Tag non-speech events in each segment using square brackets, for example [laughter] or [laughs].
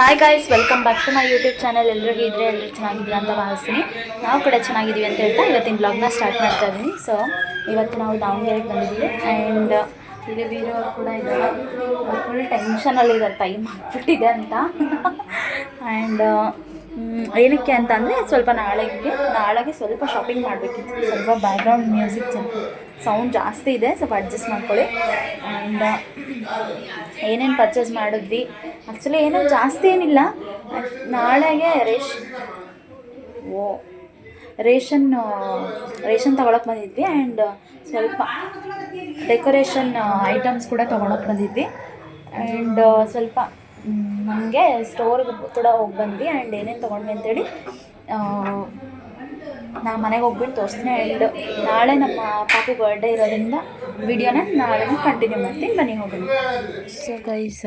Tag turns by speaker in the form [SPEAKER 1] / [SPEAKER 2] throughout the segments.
[SPEAKER 1] Hi guys welcome back to my YouTube channel ಎಲ್ಲರೂ ಇದ್ರೆ ಎಲ್ಲರೂ ಚೆನ್ನಾಗಿದ್ದೀರಾ ಅಂತ ಭಾವಿಸ್ತೀನಿ. ನಾವು ಕೂಡ ಚೆನ್ನಾಗಿದ್ದೀವಿ ಅಂತ ಹೇಳ್ತಾ ಇವತ್ತಿನ ಬ್ಲಾಗ್ನ ಸ್ಟಾರ್ಟ್ ಮಾಡ್ತಾ ಇದ್ದೀನಿ. ಸೊ ಇವತ್ತು ನಾವು ದಾವಣಗೆರೆಗೆ ಬಂದಿದ್ದೀವಿ. ಆ್ಯಂಡ್ ಇಲ್ಲಿ ವೀರೋ ಕೂಡ ಇದ್ದಾರೆ. ಫುಲ್ ಟೆನ್ಷನಲ್ಲಿ ಇದ್ದಾರೆ ಟೈಮ್ ಆಗ್ಬಿಟ್ಟಿದೆ ಅಂತ. [laughs] ಆ್ಯಂಡ್ ಏನಕ್ಕೆ ಅಂತ ಅಂದರೆ ಸ್ವಲ್ಪ ನಾಳೆಗೆ ನಾಳೆಗೆ ಸ್ವಲ್ಪ ಶಾಪಿಂಗ್ ಮಾಡಬೇಕಿತ್ತು. ಸ್ವಲ್ಪ ಬ್ಯಾಕ್ಗ್ರೌಂಡ್ ಮ್ಯೂಸಿಕ್ ಸೌಂಡ್ ಜಾಸ್ತಿ ಇದೆ, ಸ್ವಲ್ಪ ಅಡ್ಜಸ್ಟ್ ಮಾಡ್ಕೊಳ್ಳಿ. ಆ್ಯಂಡ್ ಏನೇನು ಪರ್ಚೇಸ್ ಮಾಡಿದ್ವಿ. ಆ್ಯಕ್ಚುಲಿ ಏನೋ ಜಾಸ್ತಿ ಏನಿಲ್ಲ. ನಾಳೆಗೆ ರೇಷ್ ಓ ರೇಷನ್ ರೇಷನ್ ತೊಗೊಳಕ್ಕೆ ಬಂದಿದ್ವಿ. ಆ್ಯಂಡ್ ಸ್ವಲ್ಪ ಡೆಕೋರೇಷನ್ ಐಟಮ್ಸ್ ಕೂಡ ತೊಗೊಳಕ್ಕೆ ಬಂದಿದ್ವಿ. ಆ್ಯಂಡ್ ಸ್ವಲ್ಪ ನಮಗೆ ಸ್ಟೋರ್ಗೆ ಕೂಡ ಹೋಗಿ ಬಂದ್ವಿ ಆ್ಯಂಡ್ ಏನೇನು ತೊಗೊಂಡ್ವಿ ಅಂತೇಳಿ ನಾ ಮನೆಗೆ ಹೋಗ್ಬಿಟ್ಟು ತೋರಿಸ್ತೀನಿ ಆ್ಯಂಡ್ ನಾಳೆ ನಮ್ಮ ಪಾಪು ಬರ್ಡೇ ಇರೋದ್ರಿಂದ ವಿಡಿಯೋನ ನಾಳೆ ಕಂಟಿನ್ಯೂ ಮಾಡ್ತೀನಿ ಬನ್ನಿ ಹೋಗೋಣ. ಸೊ ಗೈಸ್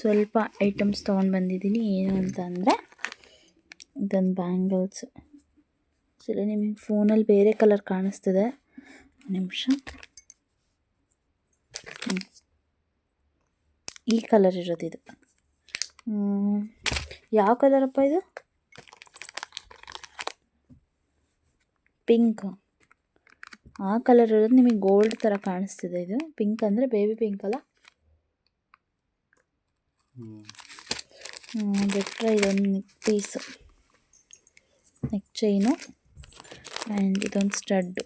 [SPEAKER 1] ಸ್ವಲ್ಪ ಐಟಮ್ಸ್ ತೊಗೊಂಡು ಬಂದಿದ್ದೀನಿ. ಏನು ಅಂತ ಅಂದರೆ ಇದೊಂದು ಬ್ಯಾಂಗಲ್ಸ್ ಸರಿ, ನಿಮಗೆ ಫೋನಲ್ಲಿ ಬೇರೆ ಕಲರ್ ಕಾಣಿಸ್ತಿದೆ. ನಿಮಿಷ. ಈ ಕಲರ್ ಇರೋದು ಇದು. ಯಾವ ಕಲರಪ್ಪ ಇದು? ಪಿಂಕ್ ಆ ಕಲರ್ ಇರೋದು ನಿಮಗೆ ಗೋಲ್ಡ್ ಥರ ಕಾಣಿಸ್ತಿದೆ ಇದು. ಪಿಂಕ್ ಅಂದರೆ ಬೇಬಿ ಪಿಂಕ್ ಅಲ್ಲ? ಬಿಟ್ಟರೆ ಇದೊಂದು neck piece neck chain and ಇದೊಂದು ಸ್ಟಡ್ಡು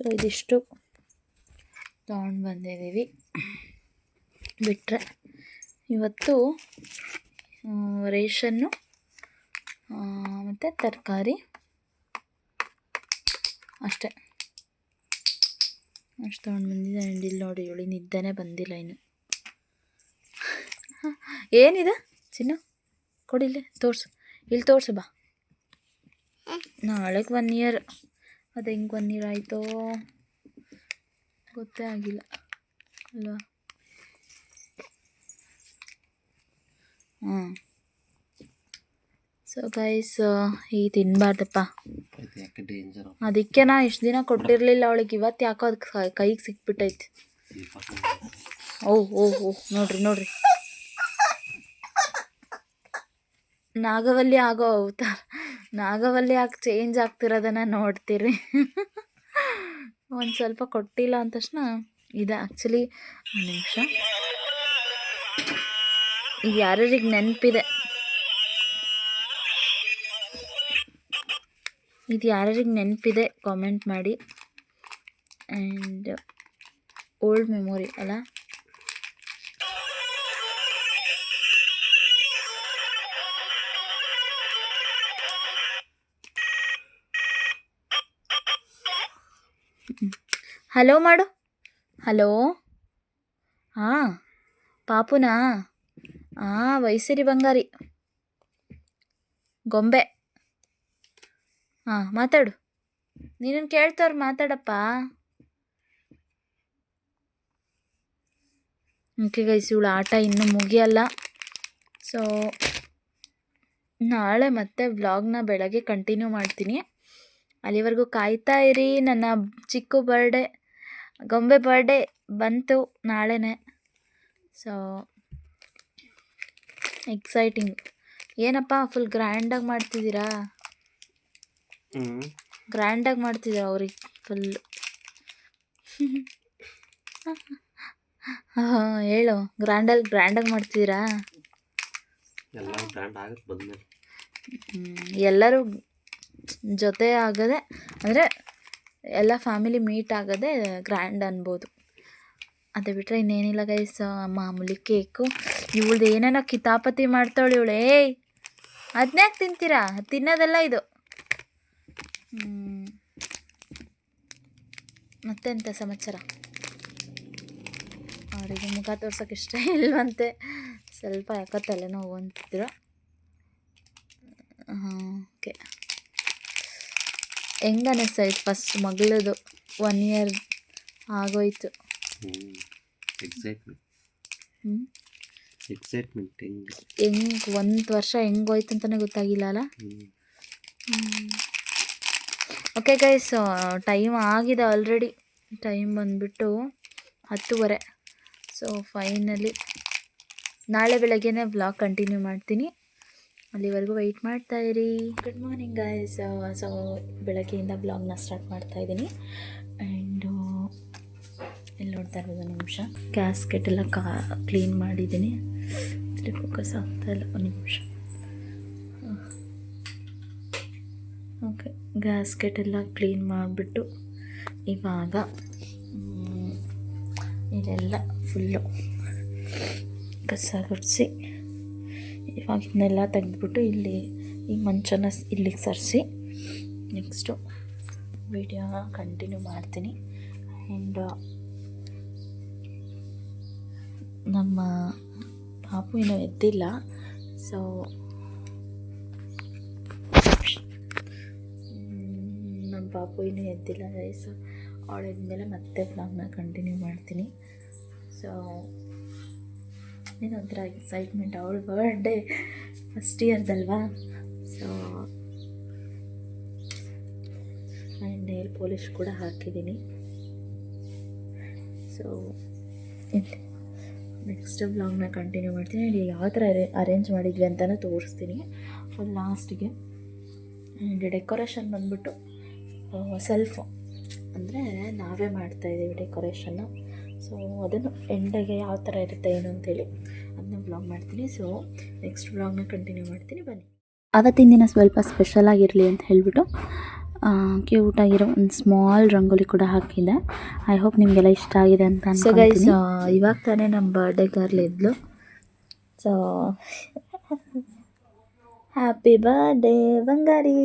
[SPEAKER 1] ಸೊ ಇದಿಷ್ಟು ತೊಗೊಂಡು ಬಂದಿದ್ದೀವಿ. ಬಿಟ್ಟರೆ ಇವತ್ತು ರೇಷನ್ನು ಮತ್ತು ತರಕಾರಿ ಅಷ್ಟೇ. ಅಷ್ಟು ತೊಗೊಂಡು ಬಂದಿದ್ದೆ. ಇಲ್ಲಿ ನೋಡಿ, ಇವಳಿ ನಿದ್ದೆನೇ ಬಂದಿಲ್ಲ ಇನ್ನು. ಏನಿದೆ? ಚಿನ್ನ ಕೊಡಿಲ್ಲೇ ತೋರಿಸು. ಇಲ್ಲಿ ತೋರಿಸು ಬಾ. ನಾಳೆಗೆ ಒನ್ ಇಯರ್ ಅದು ಹೆಂಗೆ ಆಯಿತೋ? ಗೊತ್ತೇ ಆಗಿಲ್ಲ. ಅಲ್ವಾ? ಹಾಂ ಸೊ ಗೈಸ್ ಈ ತಿನ್ನಬಾರ್ದಪ್ಪ ಅದಕ್ಕೆ ನಾ ಇಷ್ಟು ದಿನ ಕೊಟ್ಟಿರಲಿಲ್ಲ ಅವಳಿಗೆ. ಇವತ್ತು ಯಾಕೋ ಅದಕ್ಕೆ ಕೈಗೆ ಸಿಕ್ಬಿಟ್ಟೈತಿ. ಓ ಓ ಓ, ನೋಡ್ರಿ ನೋಡ್ರಿ. ನಾಗವಲ್ಲಿ ಆಗೋ ಅವತಾರ. ನಾಗವಲ್ಲಿ ಯಾಕೆ ಚೇಂಜ್ ಆಗ್ತಿರೋದನ್ನ ನೋಡ್ತೀರಿ. ಒಂದು ಸ್ವಲ್ಪ ಕೊಟ್ಟಿಲ್ಲ ಅಂದ ತಕ್ಷಣ ಇದೆ ಆ್ಯಕ್ಚುಲಿ ಒಂದು ನಿಮಿಷ. ಈಗ ಯಾರ್ಯಾರಿಗೆ ನೆನಪಿದೆ? ಇದು ಯಾರ್ಯಾರಿಗೆ ನೆನಪಿದೆ ಕಾಮೆಂಟ್ ಮಾಡಿ. ಆ್ಯಂಡ್ ಓಲ್ಡ್ ಮೆಮೊರಿ ಅಲ್ಲ? ಹಲೋ ಮಾಡು. ಹಲೋ? ಹಾಂ ಪಾಪುನಾ? ಹಾಂ ವೈಸರಿ ಬಂಗಾರಿ. ಗೊಂಬೆ. ಹಾಂ ಮಾತಾಡು. ನೀನು ಕೇಳ್ತವ್ರು ಮಾತಾಡಪ್ಪ. ಓಕೆ ಗೈಸ್ ಇವಳು ಆಟ ಇನ್ನೂ ಮುಗಿಯಲ್ಲ. ಸೊ ನಾಳೆ ಮತ್ತೆ ವ್ಲಾಗ್ನ ಬೆಳಗ್ಗೆ ಕಂಟಿನ್ಯೂ ಮಾಡ್ತೀನಿ. ಅಲ್ಲಿವರೆಗೂ ಕಾಯ್ತಾ ಇರಿ. ನನ್ನ ಚಿಕ್ಕ ಬರ್ಡೇ ಗೊಂಬೆ ಬರ್ಡೇ ಬಂತು ನಾಳೆನೇ. ಸೊ ಎಕ್ಸೈಟಿಂಗ್ ಏನಪ್ಪ ಫುಲ್ ಗ್ರ್ಯಾಂಡಾಗಿ ಮಾಡ್ತಿದ್ದೀರಾ? ಗ್ರ್ಯಾಂಡಾಗಿ ಮಾಡ್ತಿದ್ದೀರಾ ಅವ್ರಿಗೆ ಫುಲ್ [laughs] ಹಾಂ ಹೇಳು ಗ್ರ್ಯಾಂಡಲ್ಲಿ ಗ್ರ್ಯಾಂಡಾಗಿ ಮಾಡ್ತಿದ್ದೀರಾ? ಎಲ್ಲರೂ ಜೊತೆ ಆಗದೆ, ಅಂದರೆ ಎಲ್ಲ ಫ್ಯಾಮಿಲಿ ಮೀಟ್ ಆಗದೆ ಗ್ರ್ಯಾಂಡ್ ಅನ್ಬೋದು. ಅದು ಬಿಟ್ಟರೆ ಇನ್ನೇನಿಲ್ಲ ಗೈಸ್ ಮಾಮೂಲಿ ಕೇಕು ಇವಳ್ದು ಏನೇನೋ ಕಿತಾಪತಿ ಮಾಡ್ತಾಳೆ ಇವಳು. ಏಯ್, ಅದನ್ಯಾಕೆ ತಿಂತೀರಾ? ತಿನ್ನೋದೆಲ್ಲ ಇದು. ಮತ್ತೆಂತ ಸಮಾಚಾರ? ಅವರಿಗೆ ಮುಖ ತೋರ್ಸೋಕೆ ಇಷ್ಟ ಇಲ್ವಂತೆ. ಸ್ವಲ್ಪ ಯಾಕೋ ತಲೆನೋವು ಅಂತಿದ್ರು. ಹಾಂ ಓಕೆ ಹೆಂಗೆ ಅನ್ನಿಸ್ತಾಯಿತ್ತು ಫಸ್ಟ್ ಮಗಳದು ಒನ್ ಇಯರ್ ಆಗೋಯ್ತು.
[SPEAKER 2] ಎಕ್ಸೈಟ್ಮೆಂಟ್
[SPEAKER 1] ಹ್ಞೂ
[SPEAKER 2] ಎಕ್ಸೈಟ್ಮೆಂಟ್ ಹೆಂಗೆ?
[SPEAKER 1] ಹೆಂಗೆ ಒಂದು ವರ್ಷ ಹೆಂಗ್ ಹೋಯ್ತು ಅಂತಲೇ ಗೊತ್ತಾಗಿಲ್ಲ ಅಲ್ಲ? ಓಕೆ ಗೈಸ್ ಟೈಮ್ ಆಗಿದೆ ಆಲ್ರೆಡಿ ಟೈಮ್ ಬಂದುಬಿಟ್ಟು ಹತ್ತುವರೆ. ಸೊ ಫೈನಲಿ ನಾಳೆ ಬೆಳಗ್ಗೆನೇ ಬ್ಲಾಗ್ ಕಂಟಿನ್ಯೂ ಮಾಡ್ತೀನಿ. ಅಲ್ಲಿವರೆಗೂ ವೆಯ್ಟ್ ಇರಿ. ಗುಡ್ ಮಾರ್ನಿಂಗ್ ಗಾಯ್ಸ್ ಸೊ ಬೆಳಗ್ಗೆಯಿಂದ ಬ್ಲಾಗ್ನ ಸ್ಟಾರ್ಟ್ ಮಾಡ್ತಾ ಇದ್ದೀನಿ. ಆ್ಯಂಡು ಇಲ್ಲಿ ನೋಡ್ತಾ ಇರೋದು ನಿಮಿಷ? ಗ್ಯಾಸ್ಕೆಟ್ ಎಲ್ಲ ಕಾ ಕ್ಲೀನ್ ಮಾಡಿದ್ದೀನಿ. ಇಲ್ಲಿ ಫೋಕಸ್ ಆಗ್ತಾ ಇಲ್ಲ, ಒಂದು ನಿಮಿಷ. ಓಕೆ ಗ್ಯಾಸ್ಕೆಟ್ ಎಲ್ಲ ಕ್ಲೀನ್ ಮಾಡಿಬಿಟ್ಟು ಇವಾಗ ಇದೆಲ್ಲ ಫುಲ್ಲು ಕಸ ಗುಡಿಸಿ ಇವಾಗ ಇದನ್ನೆಲ್ಲ ತೆಗೆದ್ಬಿಟ್ಟು ಇಲ್ಲಿ ಈ ಮಂಚನ ಸ್- ಇಲ್ಲಿಗೆ ಸರಿಸಿ ನೆಕ್ಸ್ಟು ವಿಡಿಯೋ ಕಂಟಿನ್ಯೂ ಮಾಡ್ತೀನಿ. ಆ್ಯಂಡ್ ನಮ್ಮ ಪಾಪು ಇನ್ನೂ ಎದ್ದಿಲ್ಲ. ಸೊ ನಮ್ಮ ಪಾಪು ಇನ್ನೂ ಎದ್ದಿಲ್ಲ ರೈಸ್ ಮೇಲೆ ಮತ್ತೆ ಬ್ಲಾಗ್ನ ಕಂಟಿನ್ಯೂ ಮಾಡ್ತೀನಿ. ಸೊ ಏನೊಂಥರ ಎಕ್ಸೈಟ್ಮೆಂಟ್ ಅವಳ ಬರ್ಡೇ ಫಸ್ಟ್ ಇಯರ್ದಲ್ವಾ ಸೊ ಆ್ಯಂಡ್ ನೇಲ್ ಪಾಲಿಶ್ ಕೂಡ ಹಾಕಿದ್ದೀನಿ ಸೊ ನೆಕ್ಸ್ಟ್ ಬ್ಲಾಗ್ನ ಕಂಟಿನ್ಯೂ ಮಾಡ್ತೀನಿ. ಆ್ಯಂಡ್ ಯಾವ ಥರ ಅರೇಂಜ್ ಮಾಡಿದ್ವಿ ಅಂತಲೂ ತೋರಿಸ್ತೀನಿ. ಫುಲ್ ಲಾಸ್ಟಿಗೆ ಆ್ಯಂಡ್ ಡೆಕೋರೇಷನ್ ಬಂದ್ಬಿಟ್ಟು ಸೆಲ್ಫು ಅಂದರೆ ನಾವೇ ಮಾಡ್ತಾಯಿದ್ದೀವಿ ಡೆಕೋರೇಷನ್ನು ಸೊ ಅದನ್ನು ಎಂಡಾಗೆ ಯಾವ ಥರ ಇರುತ್ತೆ ಏನು ಅಂತೇಳಿ ಅದನ್ನ ಬ್ಲಾಗ್ ಮಾಡ್ತೀನಿ. ಸೊ ನೆಕ್ಸ್ಟ್ ಬ್ಲಾಗ್ನ ಕಂಟಿನ್ಯೂ ಮಾಡ್ತೀನಿ. ಬನ್ನಿ. ಅವತ್ತಿನ ದಿನ ಸ್ವಲ್ಪ ಸ್ಪೆಷಲ್ ಆಗಿರಲಿ ಅಂತ ಹೇಳಿಬಿಟ್ಟು ಕ್ಯೂಟಾಗಿರೋ ಒಂದು ಸ್ಮಾಲ್ ರಂಗೋಲಿ ಕೂಡ ಹಾಕಿದೆ ಐ ಹೋಪ್ ನಿಮಗೆಲ್ಲ ಇಷ್ಟ ಆಗಿದೆ ಅಂತ ಸೊ ಗೈಸ್ ಇವಾಗ ತಾನೇ ನಮ್ಮ ಬರ್ಡೇ ಗರ್ಲ್ ಇದ್ಲು. ಸೊ ಹ್ಯಾಪಿ ಬರ್ಡೇ ಬಂಗಾರಿ.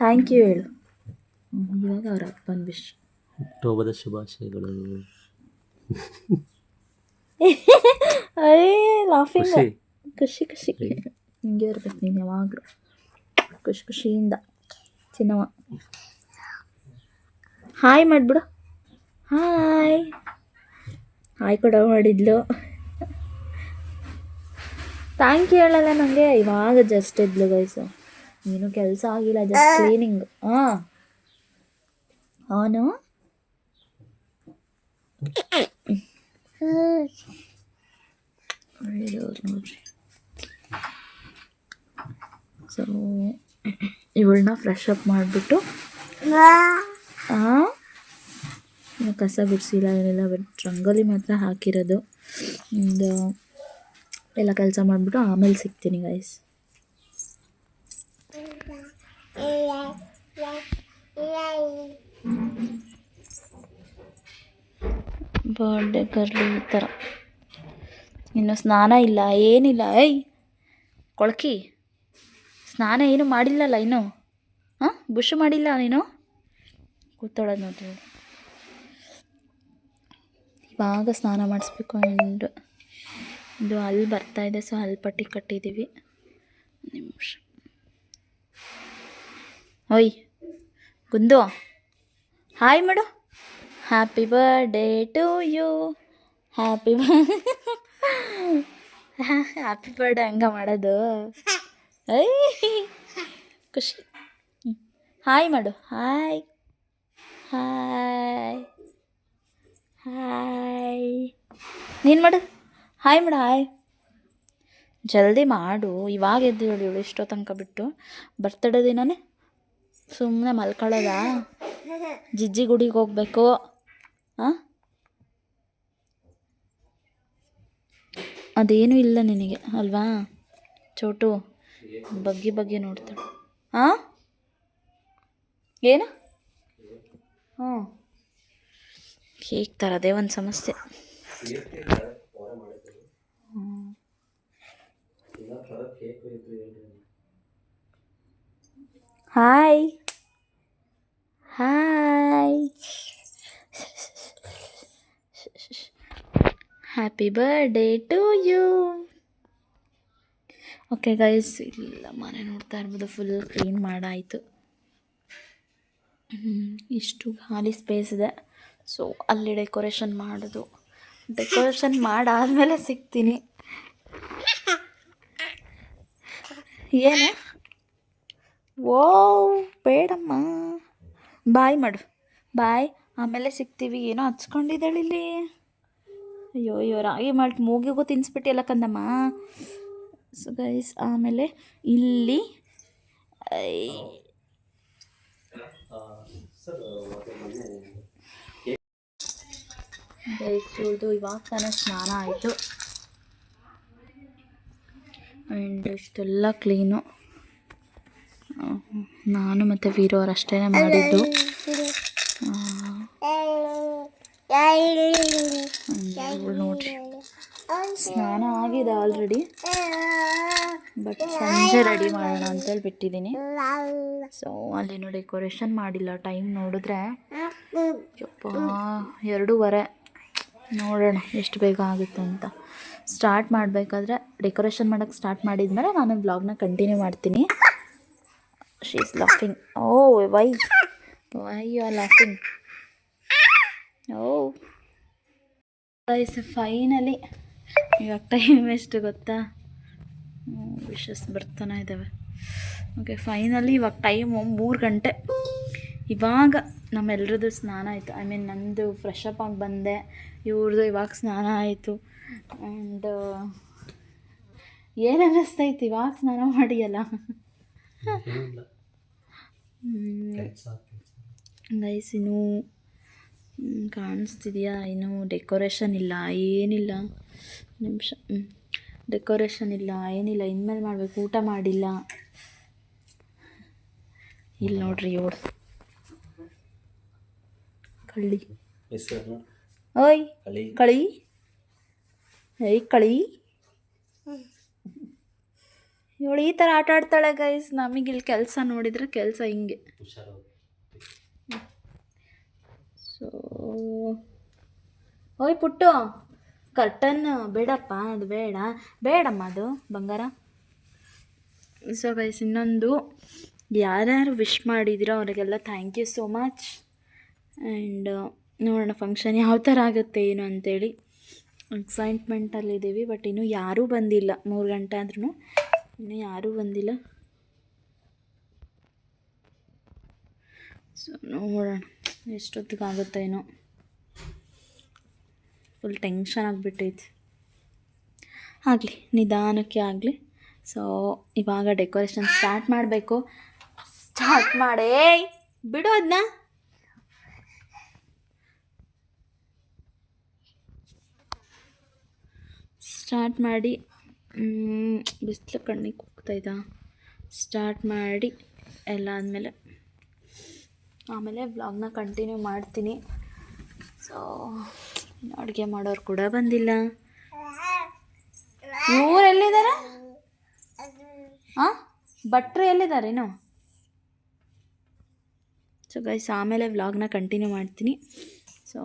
[SPEAKER 1] ಥ್ಯಾಂಕ್ ಯು ಹೇಳು. ಇವಾಗ ಅವ್ರ ಅಪ್ಪನ ವಿಶ್
[SPEAKER 2] ಹುಟ್ಟುಹಬ್ಬದ ಶುಭಾಶಯಗಳು.
[SPEAKER 1] ಅಯ್ಯ ಲಾಫಿಂಗ್
[SPEAKER 2] ಖುಷಿ.
[SPEAKER 1] ಖುಷಿ ಖುಷಿ. ಹಿಂಗೆ ಇರ್ಬೇಕು ನೀನು ಯಾವಾಗಲೂ. ಖುಷಿ ಖುಷಿಯಿಂದ ಚಿನ್ನವ. ಹಾಯ್ ಮಾಡಿಬಿಡು. ಹಾಯ್ ಹಾಯ್ ಕೂಡ ಮಾಡಿದ್ಲು. ಥ್ಯಾಂಕ್ ಯು ಹೇಳಲ್ಲ ನನಗೆ ಇವಾಗ ಜಸ್ಟ್ ಇದ್ಲು ಗೈಸು ನೀನು ಕೆಲಸ ಆಗಿಲ್ಲ ಜಸ್ಟ್ ಕ್ಲೀನಿಂಗ್ ಹಾಂ. ಅವನು ಒಳ್ಳೆಯವ್ರು ಸೊ ಇವಳನ್ನ ಫ್ರೆಶ್ ಅಪ್ ಮಾಡಿಬಿಟ್ಟು ಕಸ ಬಿಡಿಸಿಲ್ಲ ಏನಿಲ್ಲ ಬಟ್ ರಂಗೋಲಿ ಮಾತ್ರ ಹಾಕಿರೋದು ಒಂದು ಎಲ್ಲ ಕೆಲಸ ಮಾಡಿಬಿಟ್ಟು ಆಮೇಲೆ ಸಿಗ್ತೀನಿ ಗೈಸ್ ಬರ್ಡೇ ಗರ್ಲಿ ಈ ಥರ ಇನ್ನು ಸ್ನಾನ ಇಲ್ಲ, ಏನಿಲ್ಲ. ಏಯ್, ಕೊಳಕಿ. ಸ್ನಾನ ಏನು ಮಾಡಿಲ್ಲಲ್ಲ ಇನ್ನು? ಹಾಂ? ಬುಷ್ ಮಾಡಿಲ್ಲ ನೀನು? ಕೂತೊಳದು ನೋಡ್ರಿ. ಇವಾಗ ಸ್ನಾನ ಮಾಡಿಸ್ಬೇಕು ಆ್ಯಂಡ್ ಇದು ಅಲ್ಲಿ ಬರ್ತಾ ಇದೆ, ಸೊ ಅಲ್ಲಿ ಪಟ್ಟಿ ಕಟ್ಟಿದ್ದೀವಿ. ನಿಮಿಷ. ಓಯ್, ಗುಂದು. ಹಾಯ್ ಮಾಡು. Happy birthday to you happy happy birthday ಹಂಗ ಮಾಡೋದು. ಐ ಖುಷಿ. ಹಾಯ್ ಮಾಡು. ಹಾಯ್ ಹಾಯ್ ಹಾಯ್ ನೀನು ಮಾಡು. ಹಾಯ್ ಮಾಡು ಹಾಯ್ ಜಲ್ದಿ ಮಾಡು. ಇವಾಗ ಎದ್ದು ಹೇಳಿ ಇವಳು ಇಷ್ಟೋ ತನಕ ಬಿಟ್ಟು. ಬರ್ತಡೇ ದಿನನೇ ಸುಮ್ಮನೆ ಮಲ್ಕೊಳ್ಳೋದಾ? ಜಿಜ್ಜಿ ಗುಡಿಗೆ ಹೋಗ್ಬೇಕು. ಹಾಂ ಅದೇನೂ ಇಲ್ಲ ನಿನಗೆ, ಅಲ್ವಾ? ಚೋಟು, ಬಗ್ಗಿ ಬಗ್ಗೆ ನೋಡ್ತಾಳೆ. ಹಾಂ ಏನು? ಹ್ಞೂ. ಕೇಕ್ ತರದೇ ಒಂದು ಸಮಸ್ಯೆ. Hi. Hi. Happy birthday to you okay guys ಇಲ್ಲ, ಮನೆ ನೋಡ್ತಾ ಇರ್ಬೋದು ಫುಲ್ ಕ್ಲೀನ್ ಮಾಡಾಯಿತು. ಇಷ್ಟು ಖಾಲಿ ಸ್ಪೇಸ್ ಇದೆ. ಸೊ ಅಲ್ಲಿ ಡೆಕೋರೇಷನ್ ಮಾಡೋದು. ಡೆಕೋರೇಷನ್ ಮಾಡಾದ್ಮೇಲೆ ಸಿಗ್ತೀನಿ. ಏನು? ಓ ಬೇಡಮ್ಮ. ಬಾಯ್ ಮಾಡು. ಬಾಯ್ ಆಮೇಲೆ ಸಿಗ್ತೀವಿ. ಏನೋ ಹಚ್ಕೊಂಡಿದ್ದಾಳೆ ಇಲ್ಲಿ. ಅಯ್ಯೋ ಅಯ್ಯೋ ರಾಗಿ ಮಾಲ್ಟ್ ಮೂಗಿಗೂ ತಿನ್ನಿಸ್ಬಿಟ್ಟಿಲ್ಲ ಕಂದಮ್ಮ. ಸೊ ಗೈಸ್ ಆಮೇಲೆ ಇಲ್ಲಿ ಐ, ಗೈಸ್ ಇವಳ್ದು ಇವಾಗ ತಾನೇ ಸ್ನಾನ ಆಯಿತು. ಆ್ಯಂಡ್ ಇಷ್ಟೆಲ್ಲ ಕ್ಲೀನು ನಾನು ಮತ್ತು ವೀರೋರು ಅಷ್ಟೇ ಮಾಡಿದ್ದು. ಸ್ನಾನ ಆಗಿದೆ ಆಲ್ರೆಡಿ ಬಟ್ ಸಂಜೆ ರೆಡಿ ಮಾಡೋಣ ಅಂತೇಳಿ ಬಿಟ್ಟಿದ್ದೀನಿ. ಸೊ ಅಲ್ಲೇನು ಡೆಕೋರೇಷನ್ ಮಾಡಿಲ್ಲ. ಟೈಮ್ ನೋಡಿದ್ರೆ ಯಪ್ಪ, ಎರಡೂವರೆ. ನೋಡೋಣ ಎಷ್ಟು ಬೇಗ ಆಗುತ್ತೆ ಅಂತ. ಸ್ಟಾರ್ಟ್ ಮಾಡಬೇಕಾದ್ರೆ ಡೆಕೋರೇಷನ್ ಮಾಡೋಕ್ಕೆ ಸ್ಟಾರ್ಟ್ ಮಾಡಿದ್ಮೇಲೆ ನಾನು ಬ್ಲಾಗ್ನ ಕಂಟಿನ್ಯೂ ಮಾಡ್ತೀನಿ. She is laughing oh why why you are laughing oh. Guys finally ಇವಾಗ ಟೈಮ್ ಎಷ್ಟು ಗೊತ್ತಾ? ವಿಶಸ್ ಬರ್ತಾನೆ ಇದ್ದಾವೆ ಓಕೆ ಫೈನಲಿ ಇವಾಗ ಟೈಮು ಮೂರು ಗಂಟೆ. ಇವಾಗ ನಮ್ಮೆಲ್ಲರದ್ದು ಸ್ನಾನ ಆಯಿತು. ಐ ಮೀನ್ ನಂದು ಫ್ರೆಶ್ ಅಪ್ ಆಗಿ ಬಂದೆ. ಇವ್ರದ್ದು ಇವಾಗ ಸ್ನಾನ ಆಯಿತು. ಆ್ಯಂಡ್ ಏನು ಅನ್ನಿಸ್ತೈತಿ? ಇವಾಗ ಸ್ನಾನ ಮಾಡಿಯಲ್ಲ? ಗೈಸ್ ಇನ್ನೂ ಕಾಣಿಸ್ತಿದೆಯಾ? ಇನ್ನೂ ಡೆಕೋರೇಷನ್ ಇಲ್ಲ ಏನಿಲ್ಲ. ನಿಮಿಷ ಹ್ಞೂ ಡೆಕೋರೇಷನ್ ಇಲ್ಲ ಏನಿಲ್ಲ. ಇನ್ಮೇಲೆ ಮಾಡಬೇಕು ಊಟ ಮಾಡಿಲ್ಲ. ಇಲ್ಲಿ ನೋಡ್ರಿ ಇವಳು ಕಳ್ಳಿ. ಓಯ್
[SPEAKER 2] ಕಳಿ.
[SPEAKER 1] ಏಯ್ ಕಳಿ. ಇವಳು ಈ ಥರ ಆಟ ಆಡ್ತಾಳೆ ಗೈಸ್ ನಮಗಿಲ್ಲಿ ಕೆಲಸ ನೋಡಿದ್ರೆ ಕೆಲಸ ಹಿಂಗೆ. ಸೊ ಓಯ್ ಪುಟ್ಟು ಕರ್ಟನ್ ಬೇಡಪ್ಪ, ಅದು ಬೇಡ. ಬೇಡಮ್ಮ ಅದು, ಬಂಗಾರ. ಸೊ ಗೈಸ್ ಇನ್ನೊಂದು, ಯಾರ್ಯಾರು ವಿಶ್ ಮಾಡಿದಿರೋ ಅವರಿಗೆಲ್ಲ thank you so much and ನೋಡೋಣ ಫಂಕ್ಷನ್ ಯಾವ ಥರ ಆಗುತ್ತೆ, ಏನು ಅಂತೇಳಿ. ಎಕ್ಸೈಟ್ಮೆಂಟಲ್ಲಿದ್ದೀವಿ ಬಟ್ ಇನ್ನೂ ಯಾರೂ ಬಂದಿಲ್ಲ. ಮೂರು ಗಂಟೆ ಆದ್ರೂ ಇನ್ನೂ ಯಾರೂ ಬಂದಿಲ್ಲ. ಸೊ ನೋಡೋಣ. ಎಷ್ಟೊತ್ತಿಗಾಗುತ್ತೆ ಏನೋ ಫುಲ್ ಟೆನ್ಷನ್ ಆಗಿಬಿಟ್ಟೈತೆ. ಆಗಲಿ, ನಿಧಾನಕ್ಕೆ ಆಗಲಿ. ಸೊ ಇವಾಗ ಡೆಕೋರೇಷನ್ ಸ್ಟಾರ್ಟ್ ಮಾಡಬೇಕು. ಸ್ಟಾರ್ಟ್ ಮಾಡೇ. ಬಿಡು ಅದನ್ನ ಸ್ಟಾರ್ಟ್ ಮಾಡಿ ಬಿಸಿಲು ಕಣ್ಣಿಗೆ ಹೋಗ್ತಾಯಿದ್ದ ಸ್ಟಾರ್ಟ್ ಮಾಡಿ, ಎಲ್ಲ ಆದಮೇಲೆ ಆಮೇಲೆ ವ್ಲಾಗ್ನ ಕಂಟಿನ್ಯೂ ಮಾಡ್ತೀನಿ. ಸೊ ಅಡುಗೆ ಮಾಡೋರು ಕೂಡ ಬಂದಿಲ್ಲ. ಇವ್ರು ಎಲ್ಲಿದ್ದಾರೆ ಹಾಂ ಭಟ್ರು ಎಲ್ಲಿದ್ದಾರೇನು ಸೊ ಗೈಸ್ ಆಮೇಲೆ ವ್ಲಾಗ್ನ ಕಂಟಿನ್ಯೂ ಮಾಡ್ತೀನಿ. ಸೊ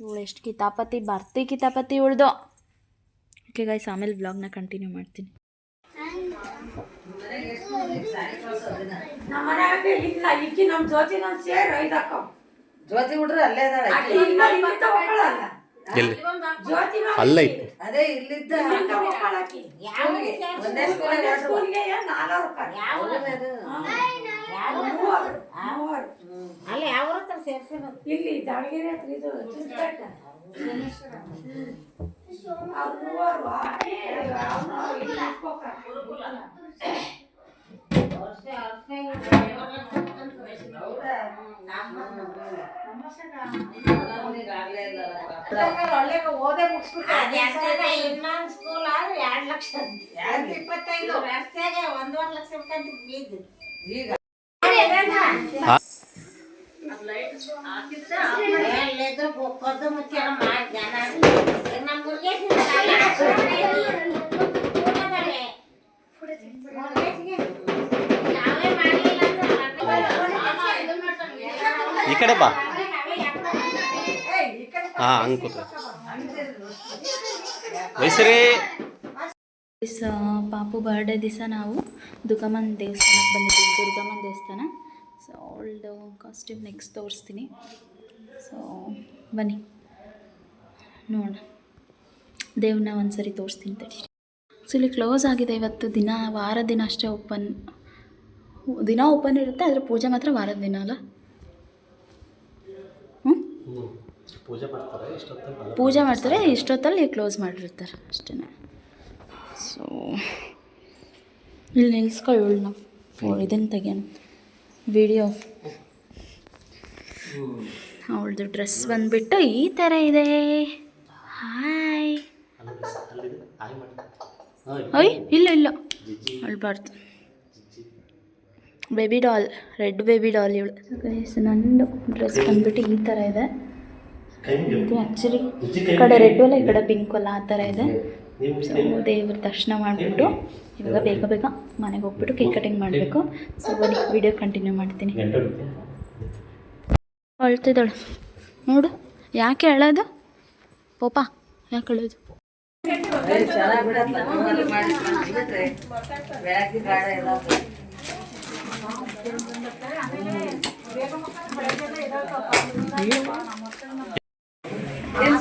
[SPEAKER 1] ಇವಳು ಎಷ್ಟು ಕಿತಾಪತಿ, ಬರ್ತಿ ಕಿತಾಪತಿ ಇವಳ್ದು. ಓಕೆ ಗೈಸ್ ಆಮೇಲೆ ವ್ಲಾಗ್ನ ಕಂಟಿನ್ಯೂ ಮಾಡ್ತೀನಿ.
[SPEAKER 3] ಇಲ್ಲ. ಇಕ್ಕಿ ನಮ್ಮ ಜ್ಯೋತಿ ನಮ್ ಸೇರ್ ಐದಕ್ಕ
[SPEAKER 4] ಜ್ಯೋತಿ ಹುಡ್ರ ಅಲ್ಲೇ ಅದಾಳ
[SPEAKER 3] ಅಕ್ಕಿ
[SPEAKER 2] ಎಲ್ಲಿ?
[SPEAKER 3] ಜ್ಯೋತಿ
[SPEAKER 2] ಅಲ್ಲ ಇತ್ತು.
[SPEAKER 4] ಅದೇ ಇಲ್ಲಿದ್ದ
[SPEAKER 3] ತಗೊಳಕಿ
[SPEAKER 4] ಒಂದೇ ಸ್ಕೂಲ್
[SPEAKER 3] ಸ್ಕೂಲ್ಗೆ ನಾಲ್ಕು ರೂಪಾಯಿ ಮೂವರು. ಅಲ್ಲ
[SPEAKER 4] ಅಲ್ಲಿ ಯಾವ ಸೇರ್ಸಿ
[SPEAKER 3] ಇಲ್ಲಿ ದಾವಣಗೆರೆ ಹತ್ರ ಇದು. ಅವ್ರು ಇಲ್ಲಿ.
[SPEAKER 4] ಓದೇ ಇನ್ನೊಂದು ಸ್ಕೂಲ್ ಆದ್ರೆ ಎರಡು ಲಕ್ಷ ಇಪ್ಪತ್ತೈದು? ವರ್ಷಾಗೆ ಒಂದೂವರೆ ಲಕ್ಷ ಬೇಕಂತ ಫೀಸ್ ಈಗ. ಎಲ್ಲಿದ್ರು ಕೊದ್ದು ಮುಚ್ಚಾರ ಮಾಡಿ ಜನ. ನಮ್ಮ ಮುರುಗೇಶ್ ನಾವೇ
[SPEAKER 2] ಈ ಕಡೆ ಬಾ. ಹಾಂ ಹಂಗೆ ಕೂತ ವಯಸ್ಸರೇ
[SPEAKER 1] ದಿವಸ ಪಾಪು ಬರ್ಡೇ ದಿವಸ ನಾವು ದುರ್ಗಮ್ಮನ ದೇವಸ್ಥಾನಕ್ಕೆ ಬಂದಿದ್ದೀವಿ. ದುರ್ಗಮ್ಮನ ದೇವಸ್ಥಾನ. ಸೊ ಅವಳದು ಕಾಸ್ಟ್ಯೂಮ್ ನೆಕ್ಸ್ಟ್ ತೋರಿಸ್ತೀನಿ. ಸೊ ಬನ್ನಿ. ನೋಡೋಣ. ದೇವ್ರನ್ನ ಒಂದು ಸರಿ ತೋರಿಸ್ತೀನಿ ತಡಿ. ಆ್ಯಕ್ಚುಲಿ ಕ್ಲೋಸ್ ಆಗಿದೆ ಇವತ್ತು ದಿನ ವಾರ ದಿನ ಅಷ್ಟೇ ಓಪನ್ ದಿನ ಓಪನ್ ಇರುತ್ತೆ ಆದರೆ ಪೂಜೆ ಮಾತ್ರ ವಾರದ ದಿನ ಅಲ್ಲ ಹ್ಞೂ
[SPEAKER 2] ಪೂಜೆ ಮಾಡ್ತಾರೆ ಇಷ್ಟೊತ್ತಲ್ಲಿ
[SPEAKER 1] ಪೂಜೆ ಮಾಡ್ತಾರೆ ಇಷ್ಟೊತ್ತಲ್ಲಿ ಕ್ಲೋಸ್ ಮಾಡಿರ್ತಾರೆ ಅಷ್ಟೇ. ಸೊ ಇಲ್ಲಿ ನಿಲ್ಸ್ಕೊ ನಾವು ಇದನ್ನು ತೆಗಿಯೋಣ. ವಿಡಿಯೋ ಅವಳದು ಡ್ರೆಸ್ ಬಂದುಬಿಟ್ಟು ಈ ಥರ ಇದೆ. ಹಾಯ್ ಅಯ್ ಇಲ್ಲ ಇಲ್ಲ. ಅಳ್ಬಾರ್ದು. Baby doll red baby doll ಇವಳು. ನನ್ನ ನಂದು ಡ್ರೆಸ್ ಬಂದ್ಬಿಟ್ಟು ಈ ಥರ ಇದೆ. ಇದು ಆ್ಯಕ್ಚುಲಿ ಈ ಕಡೆ ರೆಡ್ ಅಲ್ಲ ಈ ಕಡೆ ಪಿಂಕ್ ಅಲ್ಲ ಆ ಥರ ಇದೆ. ಸೊ ದೇವ್ರ ದರ್ಶನ ಮಾಡಿಬಿಟ್ಟು ಇವಾಗ ಬೇಗ ಬೇಗ ಮನೆಗೆ ಹೋಗ್ಬಿಟ್ಟು ಕೇಕ್ ಕಟಿಂಗ್ ಮಾಡಬೇಕು. ಸೊ ಬನ್ನಿ ವಿಡಿಯೋ ಕಂಟಿನ್ಯೂ ಮಾಡ್ತೀನಿ. ಅಳ್ತಿದ್ದಾಳೆ. ನೋಡು ಯಾಕೆ ಹೇಳೋದು ಪೋಪ ಯಾಕೆ ಅಳೋದು?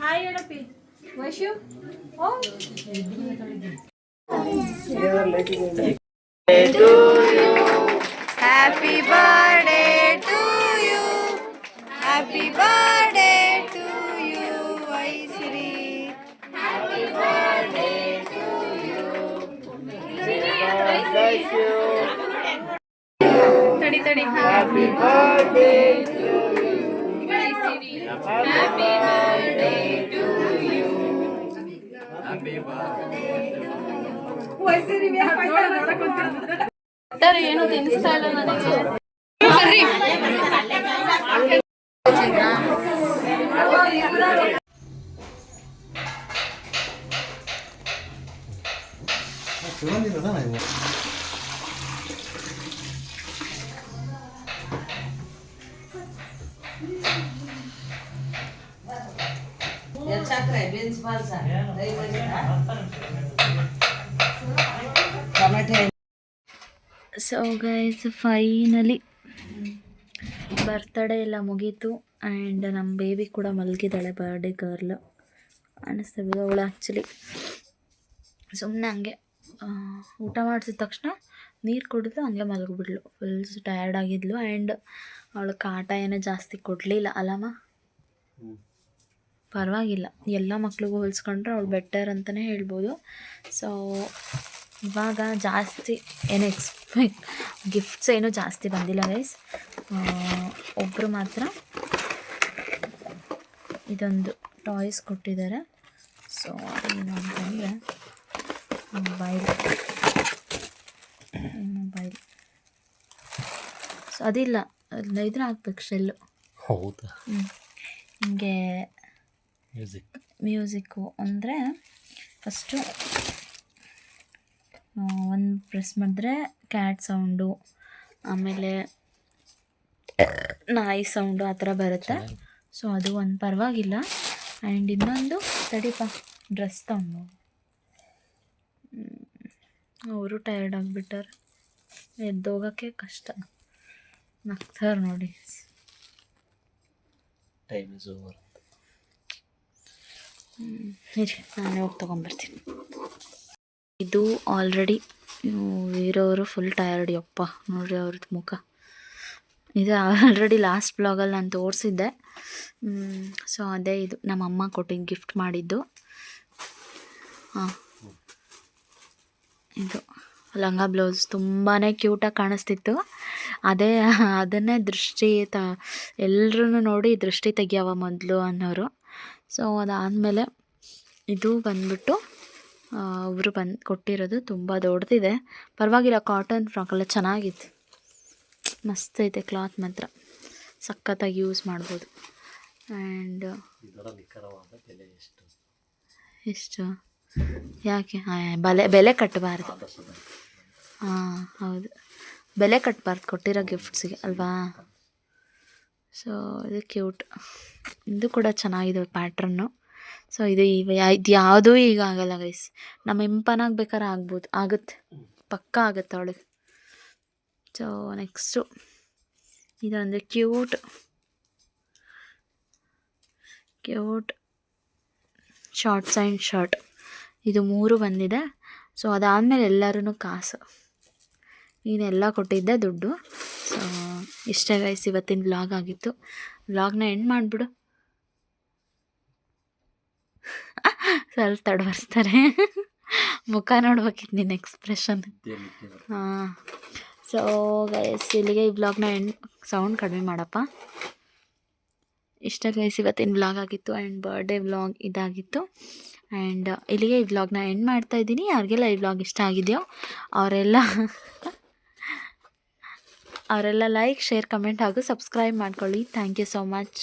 [SPEAKER 1] Hi ಹೇಳಪ್ಪಿ Vaishu oh to you. Happy birthday to you.
[SPEAKER 5] Happy birthday to you, Aishri. Happy birthday to you. God bless you. Happy birthday to you. Happy birthday to you. Happy birthday to you. Birthday ಏನು ತಿನ್ನಿಸ್ತಾ ನನಗೆ.
[SPEAKER 1] So guys finally birthday ಎಲ್ಲ ಮುಗೀತು and ನಮ್ಮ baby ಕೂಡ ಮಲಗಿದ್ದಾಳೆ birthday girl ಅನ್ನಿಸ್ತದೆ ಅವಳು actually ಸುಮ್ಮನೆ ಹಂಗೆ ಊಟ ಮಾಡಿಸಿದ ತಕ್ಷಣ ನೀರು ಕುಡಿದು ಹಂಗೆ ಮಲಗಿಬಿಡ್ಲು ಫುಲ್ ಟಯರ್ಡ್ ಆಗಿದ್ಲು ಆ್ಯಂಡ್ ಅವಳು ಕಾಟ ಏನೂ ಜಾಸ್ತಿ ಕೊಡಲಿಲ್ಲ. ಅಲ್ಲಮ್ಮ? ಪರವಾಗಿಲ್ಲ. ಎಲ್ಲ ಮಕ್ಳಿಗೂ ಹೋಲಿಸ್ಕೊಂಡ್ರೆ ಅವಳು ಬೆಟರ್ ಅಂತಲೇ ಹೇಳ್ಬೋದು. ಸೊ ಇವಾಗ ಜಾಸ್ತಿ ಏನು ಎಕ್ಸ್ಪೆಕ್ಟ್ ಗಿಫ್ಟ್ಸ್ [laughs] ಏನೂ ಜಾಸ್ತಿ ಬಂದಿಲ್ಲ ಗೈಸ್ ಒಬ್ಬರು ಮಾತ್ರ ಇದೊಂದು ಟಾಯ್ಸ್ ಕೊಟ್ಟಿದ್ದಾರೆ. ಸೊ ಏನು ಅಂತಂದರೆ ಮೊಬೈಲ್ ಮೊಬೈಲ್ ಸೊ ಅದಿಲ್ಲ. ಇದ್ರೆ ಹಾಕ್ಬೇಕು ಶೆಲ್ಲು
[SPEAKER 2] ಹೌದಾ?
[SPEAKER 1] ಹಿಂಗೆ
[SPEAKER 2] ಮ್ಯೂಸಿಕ್
[SPEAKER 1] ಮ್ಯೂಸಿಕ್ಕು ಅಂದರೆ ಫಸ್ಟು ಒಂದು ಪ್ರೆಸ್ ಮಾಡಿದ್ರೆ ಕ್ಯಾಟ್ ಸೌಂಡು ಆಮೇಲೆ ನಾಯಿ ಸೌಂಡು ಆ ಥರ ಬರುತ್ತೆ. ಸೊ ಅದು ಒಂದು ಪರವಾಗಿಲ್ಲ. ಆ್ಯಂಡ್ ಇನ್ನೊಂದು ತಡಿಪ ಡ್ರೆಸ್ ತಗೊಂಡು ಅವರು ಟಯರ್ಡ್ ಆಗಿಬಿಟ್ಟಾರೆ. ಎದ್ದೋಗೋಕ್ಕೆ ಕಷ್ಟ. ನಗ್ತಾರೆ ನೋಡಿ.
[SPEAKER 2] ಟೈಮ್ ಇಸ್ ಓವರ್
[SPEAKER 1] ಇರಿ ನಾನೇ ಹೋಗಿ ತೊಗೊಂಬರ್ತೀನಿ ಇದು ಆಲ್ರೆಡಿ ಇರೋರು ಫುಲ್ ಟಯರ್ಡ್ ಯಪ್ಪ. ನೋಡ್ರಿ ಅವ್ರದ್ದು ಮುಖ. ಇದು ಆಲ್ರೆಡಿ ಲಾಸ್ಟ್ ಬ್ಲಾಗಲ್ಲಿ ನಾನು ತೋರಿಸಿದ್ದೆ. ಸೊ ಅದೇ ಇದು. ನಮ್ಮಮ್ಮ ಕೊಟ್ಟಿದ್ದು ಗಿಫ್ಟ್ ಮಾಡಿದ್ದು. ಹಾಂ. ಇದು ಲಂಗ ಬ್ಲೌಸ್. ತುಂಬಾ ಕ್ಯೂಟಾಗಿ ಕಾಣಿಸ್ತಿತ್ತು. ಅದೇ, ಅದನ್ನೇ ದೃಷ್ಟಿ ತ ಎಲ್ಲರೂ ನೋಡಿ ದೃಷ್ಟಿ ತೆಗಿಯವ ಮೊದಲು ಅನ್ನೋರು. ಸೊ ಅದಾದಮೇಲೆ ಇದು ಬಂದ್ಬಿಟ್ಟು ಅವರು ಬಂದು ಕೊಟ್ಟಿರೋದು ತುಂಬ ದೊಡ್ಡದಿದೆ. ಪರವಾಗಿಲ್ಲ ಕಾಟನ್ ಫ್ರಾಕ್ ಎಲ್ಲ ಚೆನ್ನಾಗಿತ್ತು. ಮಸ್ತ್ ಐತೆ ಕ್ಲಾತ್ ಮಾತ್ರ. ಸಖತ್ತಾಗಿ ಯೂಸ್ ಮಾಡ್ಬೋದು. ಆ್ಯಂಡ್
[SPEAKER 2] ಎಷ್ಟು?
[SPEAKER 1] ಯಾಕೆ? ಬೆಲೆ ಬೆಲೆ ಕಟ್ಟಬಾರ್ದು ಹಾಂ ಹೌದು. ಬೆಲೆ ಕಟ್ಟಬಾರ್ದು ಕೊಟ್ಟಿರೋ ಗಿಫ್ಟ್ಸಿಗೆ ಅಲ್ವಾ? ಸೊ ಇದು ಕ್ಯೂಟ್ ಇದು ಕೂಡ ಚೆನ್ನಾಗಿದೆ ಪ್ಯಾಟ್ರನ್ನು ಸೊ ಇದು ಇದು ಯಾವುದೂ ಈಗ ಆಗಲ್ಲ ಗೈಸ್ ನಮ್ಮ ಇಂಪನಾಗಿ ಬೇಕಾದ್ರೆ ಆಗ್ಬೋದು. ಆಗುತ್ತೆ. ಪಕ್ಕ ಆಗುತ್ತೆ ಅವಳಿಗೆ. ಸೊ ನೆಕ್ಸ್ಟು ಇದೊಂದು cute cute shorts and shirt ಇದು ಮೂರು ಬಂದಿದೆ. ಸೊ ಅದಾದಮೇಲೆ ಎಲ್ಲರೂ ಕಾಸು. ನೀನೆಲ್ಲ ಕೊಟ್ಟಿದ್ದೆ ದುಡ್ಡು. ಸೊ ಇಷ್ಟೇ ಗೈಸ್ ಇವತ್ತಿನ ವ್ಲಾಗ್ ಆಗಿತ್ತು. ವ್ಲಾಗ್ನ ಎಂಡ್ ಮಾಡಿಬಿಡು. ಸ್ವಲ್ಪ ತಡವರ್ಸ್ತಾರೆ. ಮುಖ ನೋಡ್ಬೇಕಿತ್ತು ನಿನ್ನ ಎಕ್ಸ್ಪ್ರೆಷನ್ ಹಾಂ. ಸೊ ಗೈಸ್ ಇಲ್ಲಿಗೆ ಈ ಬ್ಲಾಗ್ನ ಎಂಡ್ ಸೌಂಡ್ ಕಡಿಮೆ ಮಾಡಪ್ಪ. ಇಷ್ಟ ಗೈಸ್ ಇವತ್ತಿನ ವ್ಲಾಗ್ ಆಗಿತ್ತು ಆ್ಯಂಡ್ ಬರ್ಡೇ ವ್ಲಾಗ್ ಇದಾಗಿತ್ತು. ಆ್ಯಂಡ್ ಇಲ್ಲಿಗೆ ಈ ವ್ಲಾಗ್ನ ಎಂಡ್ ಮಾಡ್ತಾ ಇದ್ದೀನಿ. ಯಾರಿಗೆಲ್ಲ ಈ ವ್ಲಾಗ್ ಇಷ್ಟ ಆಗಿದೆಯೋ ಅವರೆಲ್ಲ ಅವರೆಲ್ಲ ಲೈಕ್ ಶೇರ್ ಕಮೆಂಟ್ ಹಾಗೂ ಸಬ್ಸ್ಕ್ರೈಬ್ ಮಾಡ್ಕೊಳ್ಳಿ. Thank you so much